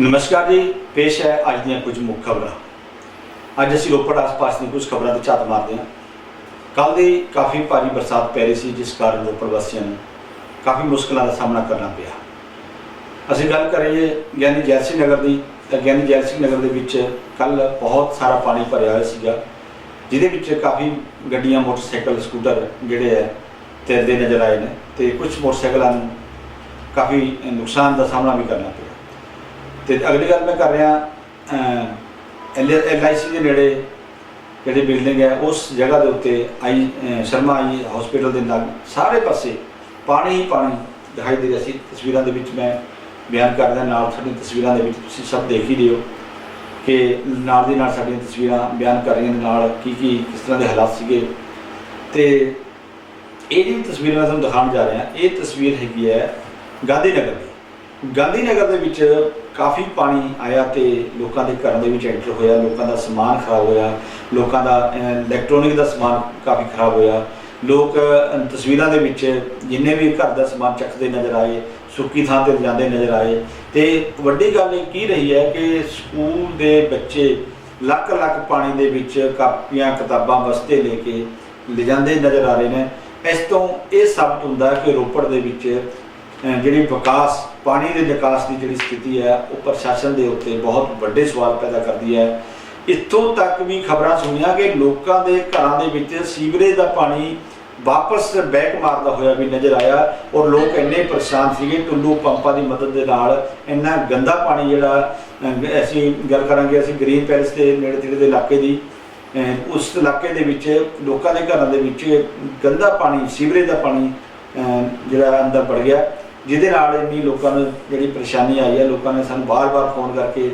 ਨਮਸਕਾਰ ਜੀ, ਪੇਸ਼ ਹੈ ਅੱਜ ਦੀਆਂ ਕੁਝ ਮੁੱਖ ਖਬਰਾਂ। ਅੱਜ ਅਸੀਂ ਰੋਪੜ ਆਸ-ਪਾਸ ਦੀਆਂ ਕੁਝ ਖਬਰਾਂ ਤੇ ਝਾਤ ਮਾਰਦੇ ਹਾਂ। ਕੱਲ ਦੀ ਕਾਫੀ ਭਾਰੀ ਬਰਸਾਤ ਪੈ ਰਹੀ ਸੀ, ਜਿਸ ਕਾਰਨ ਰੋਪੜ ਵਾਸੀਆਂ ਨੂੰ ਕਾਫੀ ਮੁਸ਼ਕਲਾਂ ਦਾ ਸਾਹਮਣਾ ਕਰਨਾ ਪਿਆ। ਅਸੀਂ ਗੱਲ ਕਰੀਏ ਗਿਆਨੀ ਜੈਲ ਸਿੰਘ ਨਗਰ ਦੀ। ਤਾਂ ਗਿਆਨੀ ਜੈਲ ਸਿੰਘ ਨਗਰ ਦੇ ਵਿੱਚ ਕੱਲ ਬਹੁਤ ਸਾਰਾ ਪਾਣੀ ਭਰਿਆ ਹੋਇਆ ਸੀਗਾ, ਜਿਹਦੇ ਵਿੱਚ ਕਾਫੀ ਗੱਡੀਆਂ, ਮੋਟਰਸਾਈਕਲ, ਸਕੂਟਰ ਜਿਹੜੇ ਹੈ, ਤੈਰਦੇ ਨਜ਼ਰ ਆਏ ਨੇ ਤੇ ਕੁਝ ਮੋਟਰਸਾਈਕਲਾਂ ਨੂੰ ਕਾਫੀ ਨੁਕਸਾਨ ਦਾ ਸਾਹਮਣਾ ਵੀ ਕਰਨਾ ਪਿਆ। ਤੇ ਅਗਲੀ ਗੱਲ ਮੈਂ ਕਰ ਰਿਹਾ ਐਲਆਈਸੀ ਦੇ ਨੇੜੇ ਜਿਹੜੀ ਬਿਲਡਿੰਗ ਹੈ, ਉਸ ਜਗ੍ਹਾ ਦੇ ਉੱਤੇ ਆਈ ਸ਼ਰਮਾ ਆਈ ਹਸਪੀਟਲ ਦੇ ਨਾਲ ਸਾਰੇ ਪਾਸੇ ਪਾਣੀ ਹੀ ਪਾਣੀ ਦਿਖਾਈ ਦੇ ਰਿਹਾ ਸੀ। ਤਸਵੀਰਾਂ ਦੇ ਵਿੱਚ ਮੈਂ ਬਿਆਨ ਕਰਦਾ ਨਾਲ ਸਾਡੀਆਂ ਤਸਵੀਰਾਂ ਦੇ ਵਿੱਚ ਤੁਸੀਂ ਸਭ ਦੇਖ ਹੀ ਰਹੇ ਹੋ ਕਿ ਨਾਲ ਦੀ ਨਾਲ ਸਾਡੀਆਂ ਤਸਵੀਰਾਂ ਬਿਆਨ ਕਰ ਰਹੀਆਂ ਨਾਲ ਕੀ ਕੀ ਕਿਸ ਤਰ੍ਹਾਂ ਦੇ ਹਾਲਾਤ ਸੀਗੇ। ਤੇ ਇਹ ਜਿਹੜੀ ਤਸਵੀਰਾਂ ਮੈਂ ਤੁਹਾਨੂੰ ਦਿਖਾਉਣ ਜਾ ਰਿਹਾ, ਇਹ ਤਸਵੀਰ ਹੈਗੀ ਹੈ ਗਾਂਧੀ ਨਗਰ ਦੀ। ਗਾਂਧੀਨਗਰ ਦੇ ਵਿੱਚ ਕਾਫੀ ਪਾਣੀ ਆਇਆ ਤੇ ਲੋਕਾਂ ਦੇ ਘਰਾਂ ਦੇ ਵਿੱਚ ਐਂਟਰ ਹੋਇਆ, ਲੋਕਾਂ ਦਾ ਸਮਾਨ ਖਰਾਬ ਹੋਇਆ, ਲੋਕਾਂ ਦਾ ਇਲੈਕਟ੍ਰੋਨਿਕ ਦਾ ਸਮਾਨ ਕਾਫੀ ਖਰਾਬ ਹੋਇਆ। ਲੋਕ ਤਸਵੀਰਾਂ ਦੇ ਵਿੱਚ ਜਿੰਨੇ ਵੀ ਘਰ ਦਾ ਸਮਾਨ ਚੱਕਦੇ ਨਜ਼ਰ ਆਏ, ਸੁੱਕੀ ਥਾਂ ਤੇ ਜਾਂਦੇ ਨਜ਼ਰ ਆਏ। ਤੇ ਵੱਡੀ ਗੱਲ ਇਹ ਕੀ ਰਹੀ ਹੈ ਕਿ ਸਕੂਲ ਦੇ ਬੱਚੇ ਲੱਖ ਲੱਖ ਪਾਣੀ ਦੇ ਵਿੱਚ ਕਾਪੀਆਂ, ਕਿਤਾਬਾਂ ਬਸਤੇ ਲੈ ਕੇ ਲਿਜਾਂਦੇ ਨਜ਼ਰ ਆ ਰਹੇ ਨੇ। ਇਸ ਤੋਂ ਇਹ ਸਾਬਤ ਹੁੰਦਾ ਕਿ ਰੋਪੜ ਦੇ ਵਿੱਚ ਜਿਹੜੀ ਵਿਕਾਸ, ਪਾਣੀ ਦੇ ਨਿਕਾਸ ਦੀ ਜਿਹੜੀ ਸਥਿਤੀ ਹੈ, ਉਹ ਪ੍ਰਸ਼ਾਸਨ ਦੇ ਉੱਤੇ ਬਹੁਤ ਵੱਡੇ ਸਵਾਲ ਪੈਦਾ ਕਰਦੀ ਹੈ। ਇੱਥੋਂ ਤੱਕ ਵੀ ਖਬਰਾਂ ਸੁਣੀਆਂ ਕਿ ਲੋਕਾਂ ਦੇ ਘਰਾਂ ਦੇ ਵਿੱਚ ਸੀਵਰੇਜ ਦਾ ਪਾਣੀ ਵਾਪਸ ਬੈਕ ਮਾਰਦਾ ਹੋਇਆ ਵੀ ਨਜ਼ਰ ਆਇਆ ਔਰ ਲੋਕ ਇੰਨੇ ਪਰੇਸ਼ਾਨ ਸੀਗੇ, ਟੁੱਲੂ ਪੰਪਾਂ ਦੀ ਮਦਦ ਦੇ ਨਾਲ ਇੰਨਾ ਗੰਦਾ ਪਾਣੀ ਜਿਹੜਾ ਅਸੀਂ ਗੱਲ ਕਰਾਂਗੇ ਅਸੀਂ ਗ੍ਰੀਨ ਪੈਲਸ ਦੇ ਨੇੜੇ ਤੇੜੇ ਦੇ ਇਲਾਕੇ ਦੀ ਉਸ ਇਲਾਕੇ ਦੇ ਵਿੱਚ ਲੋਕਾਂ ਦੇ ਘਰਾਂ ਦੇ ਵਿੱਚ ਗੰਦਾ ਪਾਣੀ, ਸੀਵਰੇਜ ਦਾ ਪਾਣੀ ਜਿਹੜਾ ਅੰਦਰ ਵੜ ਗਿਆ। ਜਿਹਦੇ ਨਾਲ ਇੰਨੀ ਲੋਕਾਂ ਨੂੰ ਜਿਹੜੀ ਪਰੇਸ਼ਾਨੀ ਆਈ ਹੈ, ਲੋਕਾਂ ਨੇ ਸਾਨੂੰ ਬਾਰ-ਬਾਰ ਫੋਨ ਕਰਕੇ